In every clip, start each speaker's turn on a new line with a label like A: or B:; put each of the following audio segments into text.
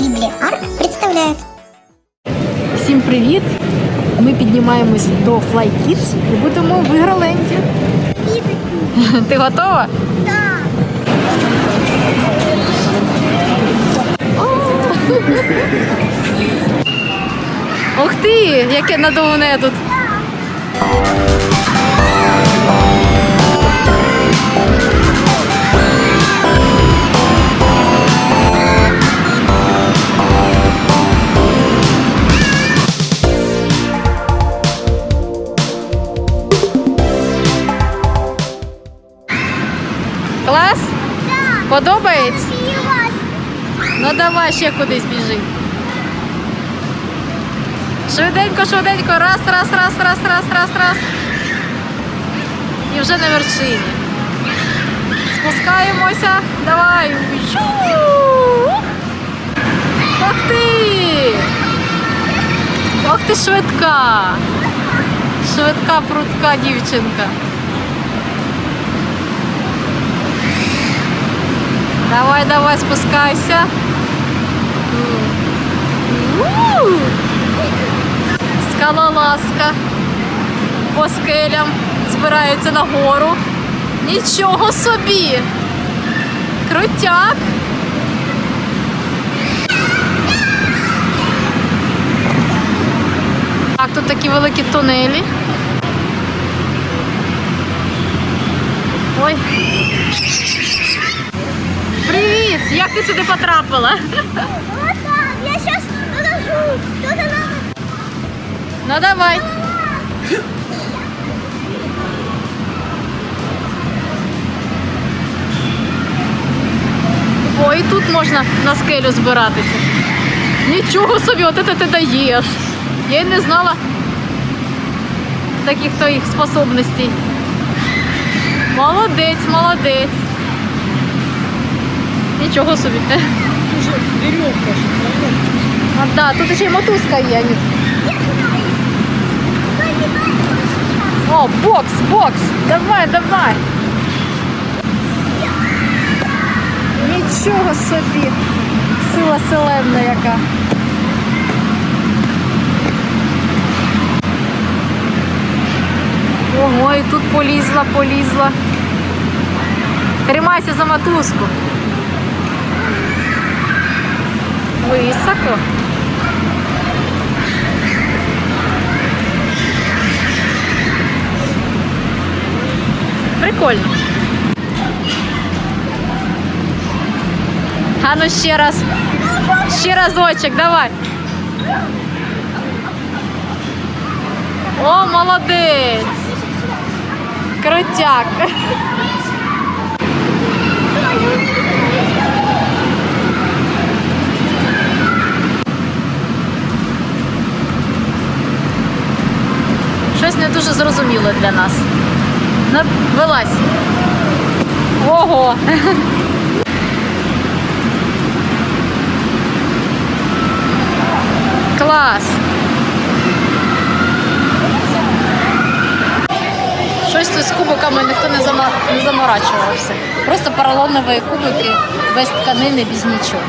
A: Рибли Арт представляет.
B: Всім привіт! Ми піднімаємось до Fly Kids і будемо в Ігроленді. Ти готова?
A: Да.
B: Ух ти! Яке надувне тут! Подобається? Ну давай ще кудись біжи. Швиденько, швиденько, раз, раз, раз, раз, раз, раз, раз. І вже на вершині. Спускаємося. Давай. Ох ти! Ох ти швидка! Швидка, прутка дівчинка. Давай, давай, спускайся. Скалолазка. По скелям збираються на гору. Нічого собі. Крутяк. Так, тут такі великі тунелі. Ой. Як ти сюди потрапила?
A: Вот так, я сейчас покажу.
B: Ну давай. Ой, і тут можна на скелю збиратися. Нічого собі, от це ти даєш. Я й не знала таких твоїх способностей. Молодець, молодець. Нічого собі.
C: Веревка же,
B: А, да, тут ще й мотузка є. О, бокс, бокс! Давай, давай! Нічого собі! Сила селена яка. Ого, і тут полізла, полізла. Тримайся за мотузку. Високо. Прикольно. А ну ще раз. Ще разочок, давай. О, молодець. Крутяк. Щось не дуже зрозуміло для нас. Вилазь. Ого. Клас. Щось тут з кубиками ніхто не заморачувався. Просто поролонові кубики без тканини, без нічого.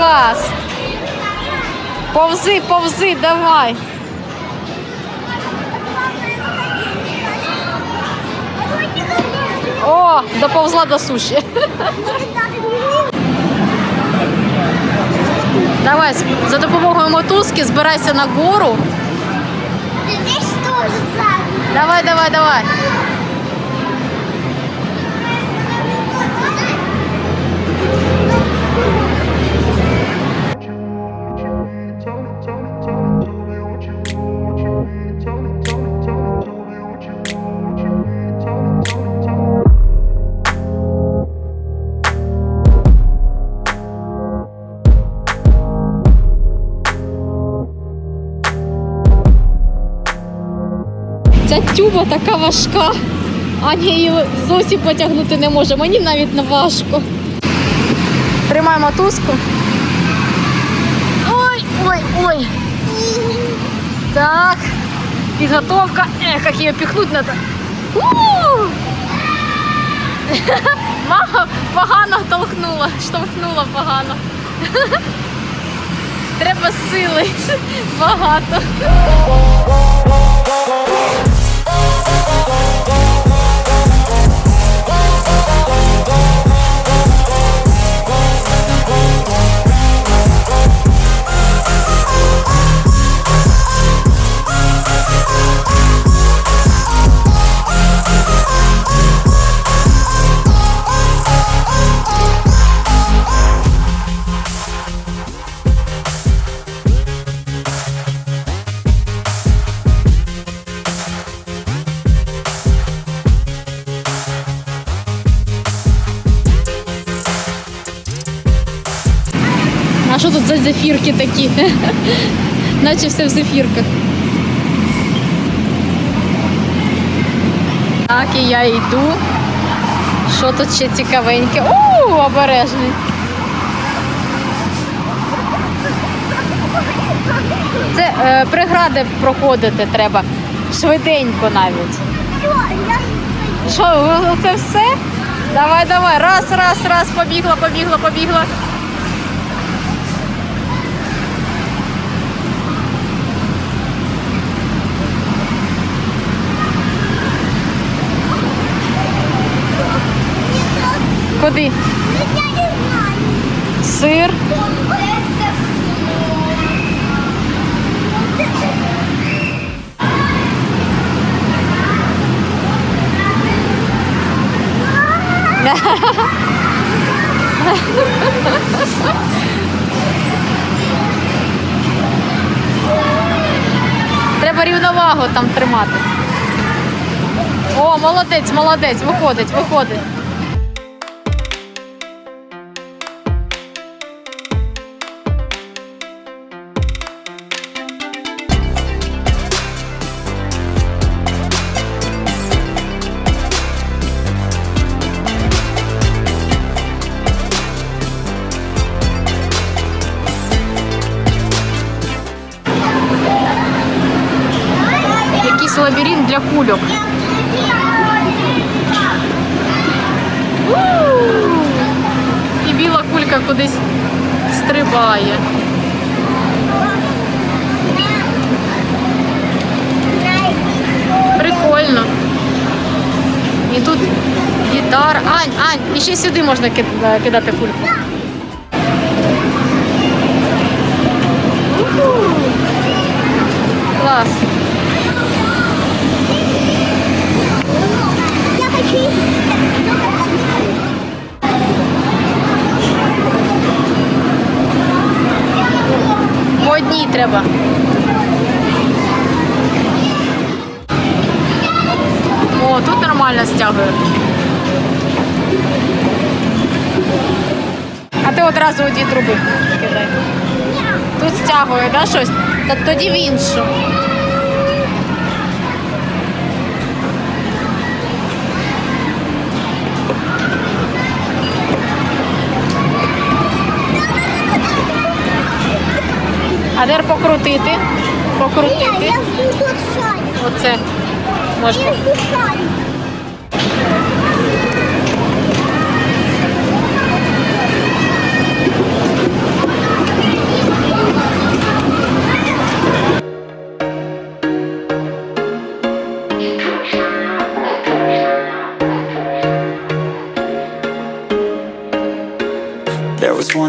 B: Клас! Повзи, повзи, давай! О, доповзла до суші. Давай, за допомогою мотузки збирайся на гору.
A: Сзади.
B: Давай, давай, давай. тюба така важка. Аня її зовсім потягнути не може. Мені навіть не важко. Тримай мотузку. Ой, ой, ой. Так. Підготовка. Ех, як її піхнуть. У! Мама погано толкнула, штовхнула погано. Треба сили багато. За зефірки такі? Наче все в зефірках. Так, і я йду. Що тут ще цікавеньке? У, обережний. Це е, прегради проходити треба. Швиденько навіть. Що, це все? Давай, давай. Раз, раз, раз, побігла, побігла, побігла. Куди? Сир. Треба рівновагу там тримати. О, молодець, молодець, виходить, виходить. Для кульок. І біла кулька кудись стрибає. Прикольно. І тут гітара. Ань, Ань, і ще сюди можна е, кидати кульку. Клас. Одній треба. О, тут нормально стягує. А ти одразу ті труби кидай. Тут стягує, да, щось? Та тоді в іншу. А тепер покрутити. Покрутити. Оце. Можна.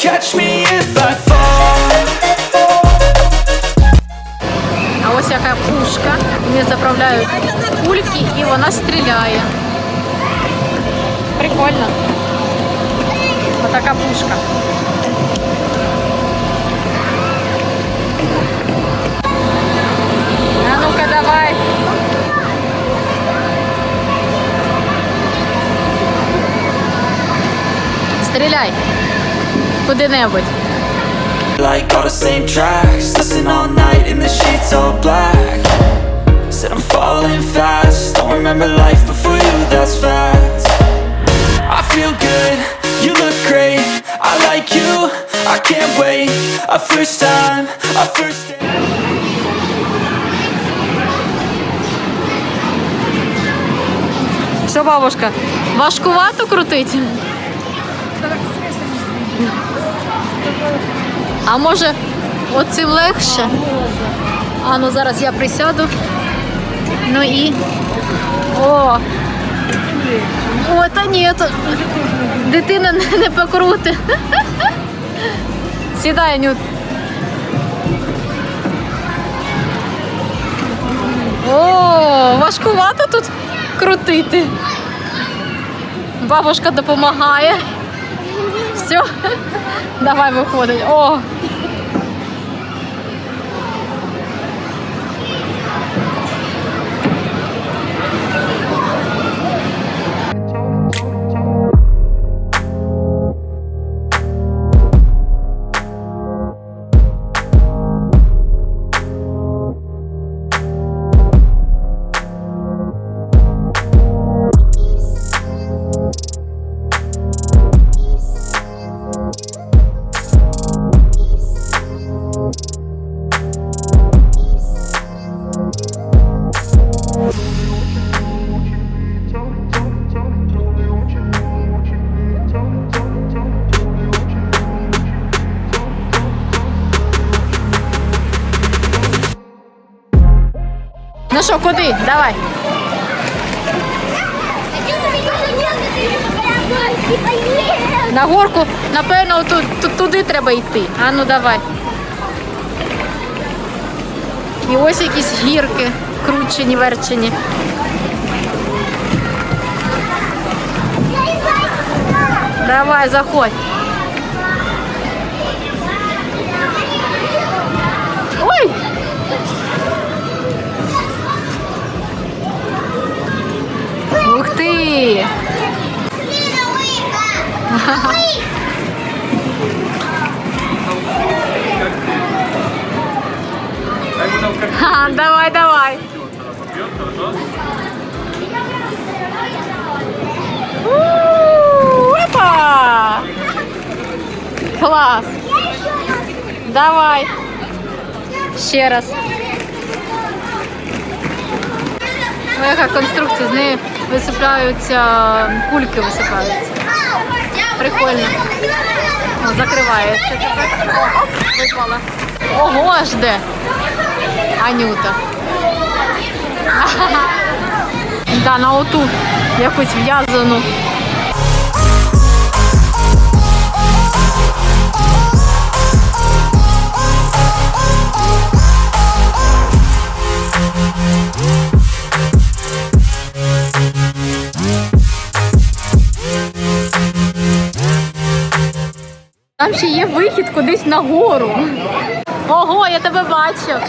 D: catch me if I fall
B: А ось яка пушка. Вони заправляють кульки і вона стріляє. Прикольно. Отака пушка. Куди-небудь.
D: Like all the same tracks Listen all night in the sheets all black Said I'm falling fast Don't remember life before you, that's fact I feel good, you look great I like you, I can't wait A first time, a first date
B: Що, бабушка, важкувато крутить? А може оцим легше? А ну зараз я присяду. Ну і. О! О, та ні, то дитина не- покрути. Сідай, Нют. О, важкувато тут крутити. Бабушка допомагає. Все, давай виходить. О. Ну що, куди? Давай. На горку, напевно, ту, ту- туди треба йти. А ну давай. І ось якісь гірки, кручені, верчені. Давай, заходь. Клас! Давай. Ще раз. Ой, яка конструкція, з неї висипаються, кульки висипаються. Прикольно. О, закривається тепер. О, випала. Ого, ж де. Анюта. Да, на оту якусь в'язану. Там ще є вихід кудись на гору. Ого, я тебе бачу.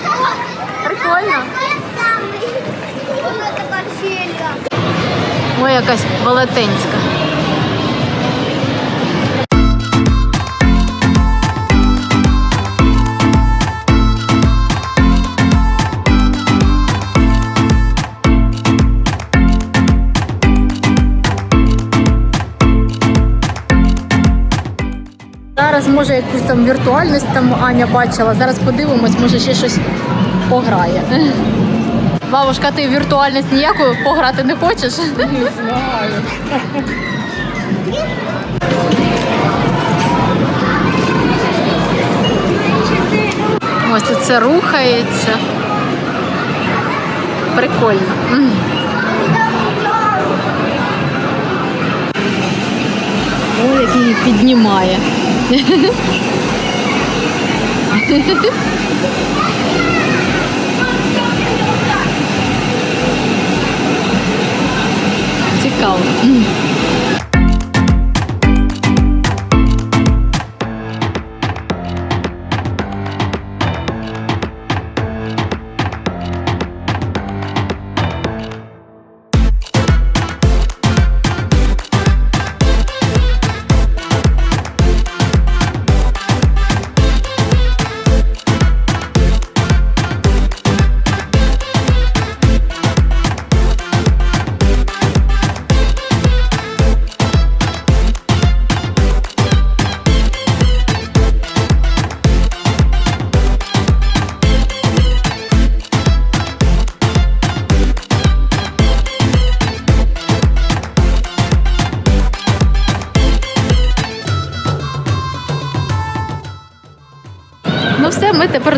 B: Прикольно. Ой, якась велетенська. Якусь там віртуальність там Аня бачила. Зараз подивимось, може ще щось пограє. Бабушка, ти віртуальність ніяку пограти не хочеш?
C: Не знаю.
B: Ось тут це рухається. Прикольно. Ой, як її піднімає. Цікаво.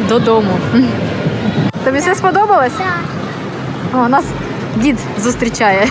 B: Додому. Тобі все сподобалось?
A: Так.
B: О, нас дід зустрічає.